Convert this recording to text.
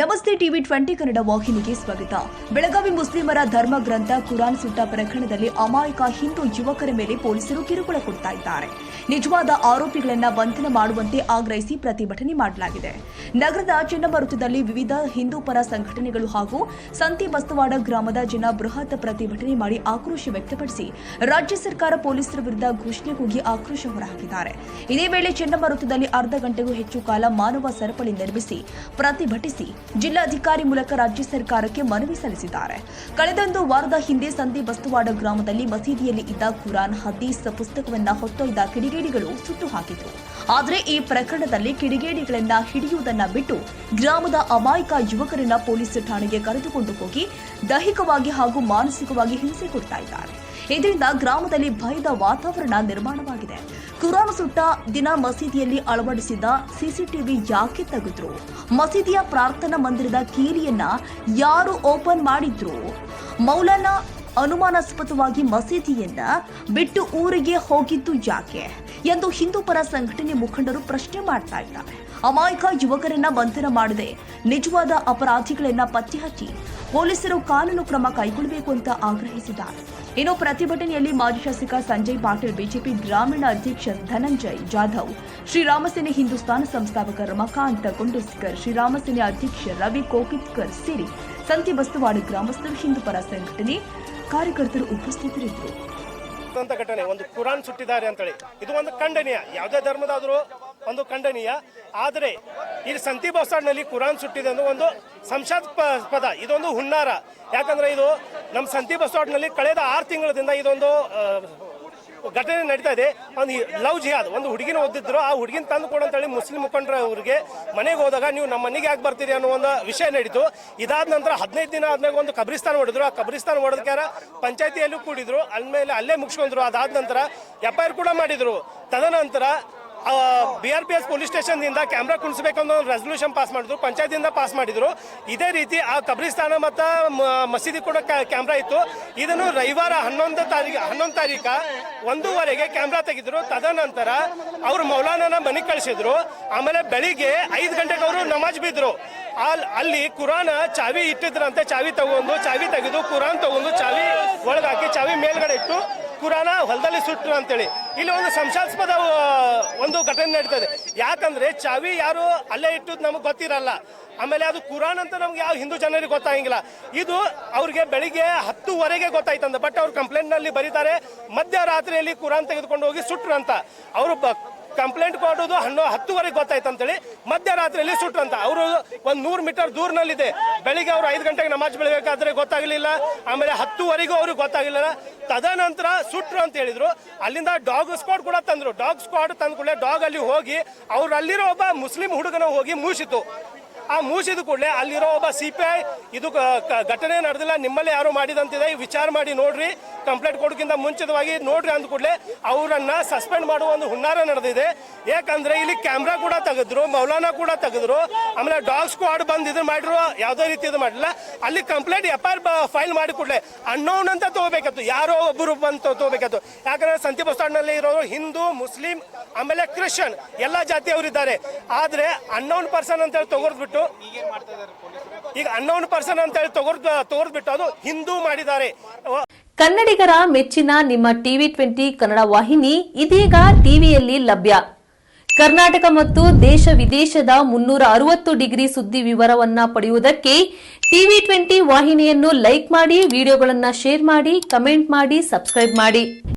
ನಮಸ್ತೆ TV twenty Kannada ವಾಹಿನಿಗೆ ಸ್ವಾಗತ. ಬೆಳಗಾವಿ ಮುಸ್ಲಿಮರ ಧರ್ಮ ಗ್ರಂಥ ಕುರಾನ್ ಸುಟ್ಟ ಪ್ರಕರಣದಲ್ಲಿ ಅಮಾಯಕ ಹಿಂದೂ ಯುವಕರ ಮೇಲೆ ಪೊಲೀಸರು ಕಿರುಕುಳ ಕೊಡ್ತಾ ಇದ್ದಾರೆ. ನಿಜವಾದ ಆರೋಪಿಗಳನ್ನ ಬಂಧನ ಮಾಡುವಂತೆ ಆಗ್ರಹಿಸಿ ಪ್ರತಿಭಟನೆ ಮಾಡಲಾಗಿದೆ. ನಗರದ ಚನ್ನಮರುತದಲ್ಲಿ ವಿವಿಧ ಹಿಂದೂ ಪರ ಸಂಘಟನೆಗಳು ಹಾಗೂ ಸಂತಿ ಬಸ್ತವಾಡ ಗ್ರಾಮದ ಜನ ಬೃಹತ್ ಪ್ರತಿಭಟನೆ ಮಾಡಿ ಆಕ್ರೋಶ ವ್ಯಕ್ತಪಡಿಸಿ ರಾಜ್ಯ ಸರ್ಕಾರ ಪೊಲೀಸರ ವಿರುದ್ಧ ಘೋಷಣೆ ಕೂಗಿ ಆಕ್ರೋಶ ಹೊರಹಾಕಿದ್ದಾರೆ. ಇದೇ ವೇಳೆ ಚನ್ನಮರುತದಲ್ಲಿ ಅರ್ಧ ಗಂಟೆಗೂ ಹೆಚ್ಚು ಕಾಲ ಮಾನವ ಸರಪಳಿ ನಿರ್ಮಿಸಿ ಪ್ರತಿಭಟಿಸಿ ಜಿಲ್ಲಾಧಿಕಾರಿ ಮೂಲಕ ರಾಜ್ಯ ಸರ್ಕಾರಕ್ಕೆ ಮನವಿ ಸಲ್ಲಿಸಿದ್ದಾರೆ. ಕಳೆದೊಂದು ವಾರದ ಹಿಂದೆ ಸಂದಿ ಬಸ್ತುವಾಡ ಗ್ರಾಮದಲ್ಲಿ ಮಸೀದಿಯಲ್ಲಿ ಇದ್ದ ಕುರಾನ್, ಹದೀಸ್ ಪುಸ್ತಕವನ್ನ ಹೊತ್ತೊಯ್ದ ಕಿಡಿಗೇಡಿಗಳು ಸುಟ್ಟು ಹಾಕಿದ್ರು. ಆದರೆ ಈ ಪ್ರಕರಣದಲ್ಲಿ ಕಿಡಿಗೇಡಿಗಳನ್ನ ಹಿಡಿಯುವುದನ್ನ ಬಿಟ್ಟು ಗ್ರಾಮದ ಅಮಾಯಕ ಯುವಕರನ್ನ ಪೊಲೀಸ್ ಠಾಣೆಗೆ ಕರೆದುಕೊಂಡು ಹೋಗಿ ದೈಹಿಕವಾಗಿ ಹಾಗೂ ಮಾನಸಿಕವಾಗಿ ಹಿಂಸೆ ಕೊಡ್ತಾ ಇದ್ದಾರೆ. ಇದರಿಂದ ಗ್ರಾಮದಲ್ಲಿ ಭಯದ ವಾತಾವರಣ ನಿರ್ಮಾಣವಾಗಿದೆ. ಕುರಾನ್ ಸುಟ್ಟ ದಿನ ಮಸೀದಿಯಲ್ಲಿ ಅಳವಡಿಸಿದ್ದ ಸಿಸಿಟಿವಿ ಯಾಕೆ ತೆಗೆದ್ರು? ಮಸೀದಿಯ ಪ್ರಾರ್ಥನಾ ಮಂದಿರದ ಕೀಲಿಯನ್ನ ಯಾರು ಓಪನ್ ಮಾಡಿದ್ರು? ಮೌಲಾನಾ ಅನುಮಾನಾಸ್ಪದವಾಗಿ ಮಸೀದಿಯನ್ನ ಬಿಟ್ಟು ಊರಿಗೆ ಹೋಗಿದ್ದು ಯಾಕೆ? ಎಂದು ಹಿಂದೂ ಪರ ಸಂಘಟನೆ ಮುಖಂಡರು ಪ್ರಶ್ನೆ ಮಾಡ್ತಾ ಇದ್ದಾರೆ. ಅಮಾಯಕ ಯುವಕರನ್ನ ಬಂಧನ ಮಾಡದೆ ನಿಜವಾದ ಅಪರಾಧಿಗಳನ್ನ ಪತ್ತೆ ಹಚ್ಚಿ ಪೊಲೀಸರು ಕಾನೂನು ಕ್ರಮ ಕೈಗೊಳ್ಳಬೇಕು ಅಂತ ಆಗ್ರಹಿಸಿದ್ದಾರೆ. ಇನ್ನು ಪ್ರತಿಭಟನೆಯಲ್ಲಿ ಮಾಜಿ ಶಾಸಕ ಸಂಜಯ್ ಪಾಟೀಲ್, ಬಿಜೆಪಿ ಗ್ರಾಮೀಣ ಅಧ್ಯಕ್ಷ ಧನಂಜಯ್ ಜಾಧವ್, ಶ್ರೀರಾಮಸೇನೆ ಹಿಂದೂಸ್ತಾನ ಸಂಸ್ಥಾಪಕ ರಮಾಕಾಂತ ಗುಂಡಸ್ಕರ್, ಶ್ರೀರಾಮಸೇನೆ ಅಧ್ಯಕ್ಷ ರವಿ ಕೋಕಿತ್ಕರ್ ಸೇರಿ ಸಂತಿ ಬಸ್ತುವಾಡಿ ಗ್ರಾಮಸ್ಥರು ಹಿಂದೂ ಪರ ಸಂಘಟನೆ ಕಾರ್ಯಕರ್ತರು ಉಪಸ್ಥಿತರಿದ್ದರು. ಘಟನೆ, ಒಂದು ಕುರಾನ್ ಸುಟ್ಟಿದ್ದಾರೆ ಅಂತೇಳಿ. ಇದು ಒಂದು ಖಂಡನೀಯ. ಯಾವುದೇ ಧರ್ಮದಾದರೂ ಒಂದು ಖಂಡನೀಯ. ಆದರೆ ಇಲ್ಲಿ ಸಂತಿ ಬಸ್ಟಾಂಡ್ನಲ್ಲಿ ಕುರಾನ್ ಸುಟ್ಟಿದೆ ಅನ್ನೋ ಒಂದು ಸಂಶಾಸ್ಪದ ಇದೊಂದು ಹುನ್ನಾರ. ಯಾಕಂದ್ರೆ ಇದು ನಮ್ಮ ಸಂತಿ ಬಸ್ಟಾಂಡ್ನಲ್ಲಿ ಕಳೆದ ಆರು ತಿಂಗಳದಿಂದ ಇದೊಂದು ಘಟನೆ ನಡೀತಾ ಇದೆ. ಒಂದು ಲವ್ ಜಿಹಾದ್, ಒಂದು ಹುಡುಗಿನ ಓದಿದ್ರು ಆ ಹುಡುಗಿನ ತಂದು ಕೊಡು ಅಂತೇಳಿ ಮುಸ್ಲಿಂ ಮುಖಂಡರ ಅವರಿಗೆ ಮನೆಗೆ ಹೋದಾಗ ನೀವು ನಮ್ಮ ಮನೆಗೆ ಯಾಕೆ ಬರ್ತೀರಿ ಅನ್ನೋ ಒಂದು ವಿಷಯ ನಡೀತು. ಇದಾದ ನಂತರ ಹದಿನೈದು ದಿನ ಆದ್ಮೇಲೆ ಒಂದು ಕಬ್ರಿಸ್ತಾನ ಹೊಡೆದ್ರು. ಆ ಕಬ್ರಿಸ್ತಾನ ಹೊಡೆದಕ್ಕಾರ ಪಂಚಾಯತಿಯಲ್ಲೂ ಕೂಡಿದ್ರು. ಅಲ್ಮೇಲೆ ಅಲ್ಲೇ ಮುಗಿಸ್ಕೊಂಡ್ರು. ಅದಾದ ನಂತರ ಎಫ್ ಕೂಡ ಮಾಡಿದ್ರು. ತದನಂತರ B R P S police ಸ್ಟೇಷನ್ದಿಂದ camera ಕುಣಿಸಬೇಕು ಅನ್ನೋ ಒಂದು ರೆಸಲ್ಯೂಷನ್ ಪಾಸ್ ಮಾಡಿದ್ರು ಪಂಚಾಯತಿಂದ ಪಾಸ್ ಮಾಡಿದ್ರು. ಇದೇ ರೀತಿ ಆ ಕಬ್ರಿಸ್ತಾನ ಮತ್ತು ಮಸೀದಿ ಕೂಡ ಕ್ಯಾಮ್ರಾ ಇತ್ತು. ಇದನ್ನು ರವಿವಾರ ಹನ್ನೊಂದು ತಾರೀಕು ಹನ್ನೊಂದು ತಾರೀಕು ಒಂದೂವರೆಗೆ ಕ್ಯಾಮ್ರಾ ತೆಗೆದ್ರು. ತದನಂತರ ಅವರು ಮೌಲಾನನ ಮನೆಗೆ ಕಳಿಸಿದ್ರು. ಆಮೇಲೆ ಬೆಳಿಗ್ಗೆ ಐದು ಗಂಟೆಗೆ ಅವರು ನಮಾಜ್ ಬಿದ್ರು. ಅಲ್ಲಿ ಅಲ್ಲಿ ಕುರಾನ ಚಾವಿ ಇಟ್ಟಿದ್ರಂತೆ, ಚಾವಿ ತಗೊಂಡು, ಚಾವಿ ತೆಗೆದು ಕುರಾನ್ ತಗೊಂಡು ಚಾವಿ ಒಳಗಾಕಿ, ಚಾವಿ ಮೇಲ್ಗಡೆ ಇಟ್ಟು ಕುರಾನ ಹೊಲದಲ್ಲಿ ಸುಟ್ಟರು ಅಂತೇಳಿ. ಇಲ್ಲಿ ಒಂದು ಸಂಶಾಸ್ಪದ ಒಂದು ಘಟನೆ ನಡೀತದೆ. ಯಾಕಂದ್ರೆ ಚಾವಿ ಯಾರು ಅಲ್ಲೇ ಇಟ್ಟದ್ದು ನಮಗೆ ಗೊತ್ತಿರಲ್ಲ. ಆಮೇಲೆ ಅದು ಕುರಾನ್ ಅಂತ ನಮ್ಗೆ ಯಾವ ಹಿಂದೂ ಜನರಿಗೆ ಗೊತ್ತಾಗಿಲ್ಲ. ಇದು ಅವ್ರಿಗೆ ಬೆಳಿಗ್ಗೆ ಹತ್ತುವರೆಗೆ ಗೊತ್ತಾಯ್ತಂದ ಬಟ್ ಅವ್ರು ಕಂಪ್ಲೇಂಟ್ನಲ್ಲಿ ಬರೀತಾರೆ, ಮಧ್ಯರಾತ್ರಿಯಲ್ಲಿ ಕುರಾನ್ ತೆಗೆದುಕೊಂಡು ಹೋಗಿ ಸುಟ್ರು ಅಂತ. ಅವರು ಕಂಪ್ಲೇಂಟ್ ಕೊಡೋದು ಹನ್ನೊ ಹತ್ತುವರೆಗೆ ಗೊತ್ತಾಯ್ತು ಅಂತೇಳಿ ಮಧ್ಯರಾತ್ರಿಯಲ್ಲಿ ಸುಟ್ರಂತ. ಅವರು ಒಂದು ನೂರು ಮೀಟರ್ ದೂರನಲ್ಲಿದೆ. ಬೆಳಿಗ್ಗೆ ಅವರು ಐದು ಗಂಟೆಗೆ ನಮಾಜ್ ಬೆಳಬೇಕಾದ್ರೆ ಗೊತ್ತಾಗಲಿಲ್ಲ. ಆಮೇಲೆ ಹತ್ತುವರೆಗೂ ಅವ್ರಿಗೆ ಗೊತ್ತಾಗಲಿಲ್ಲ. ತದನಂತರ ಸುಟ್ರು ಅಂತ ಹೇಳಿದ್ರು. ಅಲ್ಲಿಂದ ಡಾಗ್ ಸ್ಕ್ವಾಡ್ ಕೂಡ ತಂದ್ರು. ಡಾಗ್ ಸ್ಕ್ವಾಡ್ ತಂದ ಕೂಡಲೇ ಡಾಗ್ ಅಲ್ಲಿ ಹೋಗಿ ಅವ್ರು ಅಲ್ಲಿರೋ ಒಬ್ಬ ಮುಸ್ಲಿಂ ಹುಡುಗನ ಹೋಗಿ ಮೂಸಿತು. ಆ ಮೂಸಿದ ಕೂಡಲೇ ಅಲ್ಲಿರೋ ಒಬ್ಬ ಸಿ ಪಿ ಐ, ಇದು ಘಟನೆ ನಡೆದಿಲ್ಲ. ನಿಮ್ಮಲ್ಲಿ ಯಾರು ಮಾಡಿದಂತಿದೆ. ವಿಚಾರ ಮಾಡಿ ನೋಡ್ರಿ. ಕಂಪ್ಲೇಂಟ್ ಕೊಡೋಕ್ಕಿಂತ ಮುಂಚಿತವಾಗಿ ನೋಡ್ರಿ ಅಂದ ಕೂಡಲೇ ಅವರನ್ನ ಸಸ್ಪೆಂಡ್ ಮಾಡುವ ಒಂದು ಹುನ್ನಾರ ನಡೆದಿದೆ. ಯಾಕಂದ್ರೆ ಇಲ್ಲಿ ಕ್ಯಾಮ್ರಾ ಕೂಡ ತೆಗೆದ್ರು, ಮೌಲಾನ ಕೂಡ ತೆಗೆದ್ರು, ಆಮೇಲೆ ಡಾಗ್ ಸ್ಕ್ವಾಡ್ ಬಂದು ಇದನ್ನ ಮಾಡಿದ್ರು ಯಾವುದೇ ರೀತಿ ಇದು ಮಾಡಲಿಲ್ಲ. ಅಲ್ಲಿ ಕಂಪ್ಲೇಂಟ್ ಎಫ್ ಆರ್ ಫೈಲ್ ಮಾಡಿ ಕೂಡಲೇ ಅನ್ನೋನ್ ಅಂತ ತಗೋಬೇಕಾಯ್ತು, ಯಾರೋ ಒಬ್ಬರು ಬಂದು ತಗೋಬೇಕಿತ್ತು ಯಾಕಂದ್ರೆ ಸಂತಿ ಬಸ್ ಇರೋರು ಹಿಂದೂ, ಮುಸ್ಲಿಂ, ಆಮೇಲೆ ಕ್ರಿಶ್ಚಿಯನ್ ಎಲ್ಲ ಜಾತಿಯವರಿದ್ದಾರೆ ಆದ್ರೆ ಅನ್ನೋನ್ ಪರ್ಸನ್ ಅಂತ ಹೇಳಿ ತಗೋರ್ದ್ಬಿಟ್ಟು ಈಗ ಅನ್ನೋನ್ ಪರ್ಸನ್ ಅಂತ ಹೇಳಿ ತಗೋರ್ ತಗೋರ್ದ್ಬಿಟ್ಟು ಅದು ಹಿಂದೂ ಮಾಡಿದ್ದಾರೆ. ಕನ್ನಡಿಗರ ಮೆಚ್ಚಿನ ನಿಮ್ಮ ಟಿವಿ ಟ್ವೆಂಟಿ ಕನ್ನಡ ವಾಹಿನಿ ಇದೀಗ ಟಿವಿಯಲ್ಲಿ ಲಭ್ಯ. ಕರ್ನಾಟಕ ಮತ್ತು ದೇಶ ವಿದೇಶದ ಮುನ್ನೂರ ಅರವತ್ತು ಡಿಗ್ರಿ ಸುದ್ದಿ ವಿವರವನ್ನ ಪಡೆಯುವುದಕ್ಕೆ ಟಿವಿ ಟ್ವೆಂಟಿ ವಾಹಿನಿಯನ್ನು ಲೈಕ್ ಮಾಡಿ, ವಿಡಿಯೋಗಳನ್ನು ಶೇರ್ ಮಾಡಿ, ಕಮೆಂಟ್ ಮಾಡಿ, ಸಬ್ಸ್ಕ್ರೈಬ್ ಮಾಡಿ.